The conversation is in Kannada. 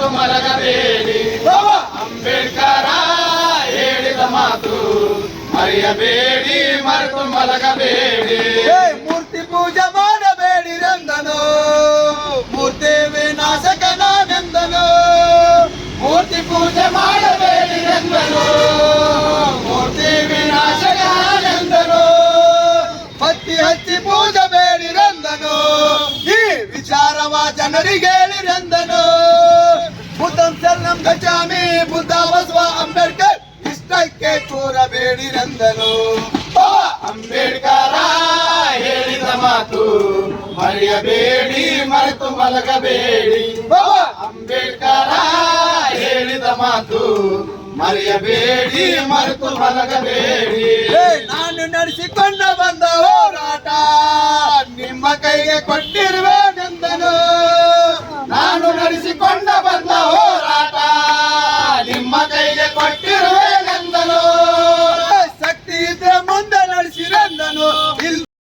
ಮರೆತು ಮಲಗಬೇಡಿ. ಅಂಬೇಡ್ಕರ ಹೇಳಿದ ಮಾತು ಮರೆಯಬೇಡಿ ಮರೆತು ಮಲಗಬೇಡಿ. ಮೂರ್ತಿ ಪೂಜೆ ಮಾಡಬೇಡಿ ರಂದನು ಮೂರ್ತಿ ವಿನಾಶಕನಾನೆಂದನು. ಮೂರ್ತಿ ಪೂಜೆ ಮಾಡಬೇಡಿ ರಂದನು ಮೂರ್ತಿ ವಿನಾಶಕಾನೆಂದನು ಹತ್ತಿ ಹಚ್ಚಿ ಪೂಜೆ ಬೇಡಿ ರಂದನು ಈ ವಿಚಾರವ ಜನರಿಗೆ ಹೇಳಿರಂದನು ಬಸವ ಅಂಬೇಡ್ಕರ್, ಇಷ್ಟಕ್ಕೆ ಕೂರಬೇಡಿ ಬಾ, ಅಂಬೇಡ್ಕರ, ಹೇಳಿದ ಮಾತು ಮರೆಯಬೇಡಿ, ಮರೆತು ಮಲಗಬೇಡಿ. ಅಂಬೇಡ್ಕರ, ಹೇಳಿದ ಮಾತು ಮರೆಯಬೇಡಿ, ಮರೆತು ಮಲಗಬೇಡಿ. ನಾನು ನಡೆಸಿಕೊಂಡ ಬಂದ ಹೋರಾಟ ನಿಮ್ಮ ಕೈಗೆ ಕೊಟ್ಟಿರುವೆ. ಸಿರಂದನು